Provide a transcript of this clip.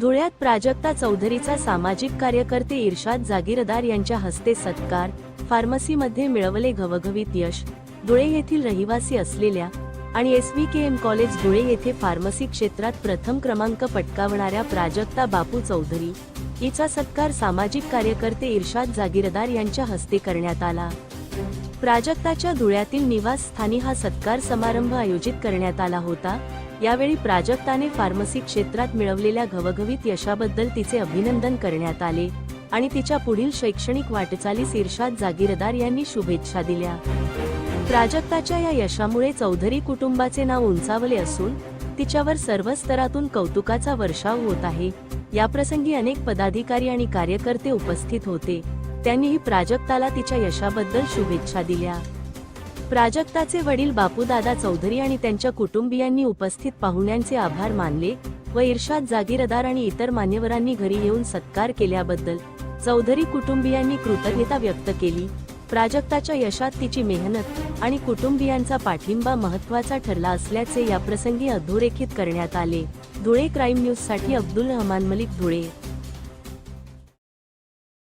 धुळ्यात प्राजक्ता चौधरीचा सामाजिक कार्यकर्ते इर्शाद जागीरदार यांच्या हस्ते सत्कार फार्मसीमध्ये मिळवले घवघवीत यश. धुळे येथील रहिवासी असलेल्या आणि S V K M college Dhule येथे फार्मसी क्षेत्रात प्रथम क्रमांक पटकावणाऱ्या प्राजक्ता बापू चौधरी हिचा सत्कार सामाजिक कार्यकर्ते इर्शाद जागीरदार यांच्या हस्ते करण्यात आला. प्राजक्ताच्या धुळ्यातील निवासस्थानी हा सत्कार समारंभ आयोजित करण्यात आला होता. यावेळी प्राजक्ताने फार्मसी क्षेत्रात मिळवलेल्या घवघवीत यशाबद्दल तिचे अभिनंदन करण्यात आले आणि तिच्या पुढील शैक्षणिक वाटचालीस इर्शाद जागीरदार यांनी शुभेच्छा दिल्या. प्राजक्ताच्या या यशामुळे चौधरी कुटुंबाचे नाव उंचावले असून तिच्यावर सर्व स्तरातून कौतुकाचा वर्षाव होत आहे. याप्रसंगी अनेक पदाधिकारी आणि कार्यकर्ते उपस्थित होते. त्यांनीही प्राजक्ताला तिच्या यशाबद्दल शुभेच्छा दिल्या. प्राजक्ताचे वडील बापूदादा चौधरी आणि त्यांच्या कुटुंबियांनी उपस्थित पाहुण्यांचे आभार मानले व इर्शाद जागीरदार आणि इतर मान्यवरांनी घरी येऊन सत्कार केल्याबद्दल चौधरी कुटुंबियांनी कृतज्ञता व्यक्त केली. प्राजक्ताच्या यशात तिची मेहनत आणि कुटुंबियांचा पाठिंबा महत्त्वाचा ठरला असल्याचे याप्रसंगी अधोरेखित करण्यात आले. धुळे क्राईम न्यूजसाठी अब्दुल रहमान मलिक धुळे.